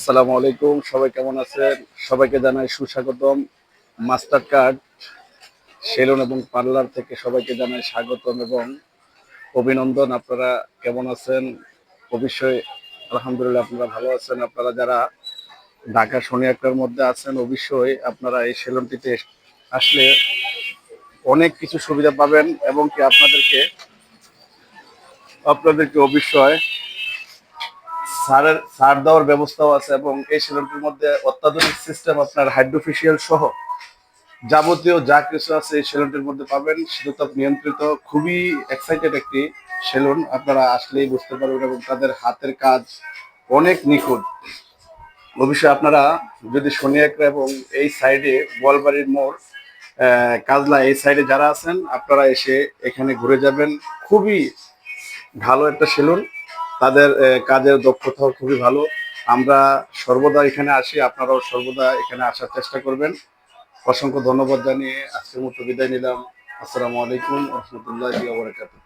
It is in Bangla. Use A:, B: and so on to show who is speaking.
A: আসসালামু আলাইকুম, সবাই কেমন আছেন? সবাইকে জানাই সুস্বাগতম। মাস্টার কার্ড, সেলুন এবং পার্লার থেকে সবাইকে জানাই স্বাগতম এবং অভিনন্দন। আপনারা কেমন আছেন? অবশ্যই আলহামদুলিল্লাহ আপনারা ভালো আছেন। আপনারা যারা ঢাকা শনি একটার মধ্যে আছেন, অবশ্যই আপনারা এই সেলুনটিতে আসলে অনেক কিছু সুবিধা পাবেন এবং কি আপনাদেরকে আপনাদেরকে অবশ্যই সারের সার দেওয়ার ব্যবস্থাও আছে এবং এই সেলুনটির মধ্যে অত্যাধুনিক সিস্টেম আপনার হাইড্রোফেশিয়াল সহ যাবতীয় যা কিছু আছে এই সেলুনটির মধ্যে পাবেন। শীততাপ নিয়ন্ত্রিত। খুবই এক্সাইটেড একটি সেলুন। আপনারা আসলেই বুঝতে পারবেন এবং তাদের হাতের কাজ অনেক নিখুঁত। অবশ্যই আপনারা যদি শনি একরা এবং এই সাইডে গোয়ালবাড়ির মোড় কাজলা এই সাইডে যারা আছেন, আপনারা এসে এখানে ঘুরে যাবেন। খুবই ভালো একটা সেলুন। তাদের কাজের দক্ষতাও খুবই ভালো। আমরা সর্বদা এখানে আসি, আপনারাও সর্বদা এখানে আসার চেষ্টা করবেন। অসংখ্য ধন্যবাদ জানিয়ে আজকের মতো বিদায় নিলাম। আসসালামু আলাইকুম রহমতুল্লাহ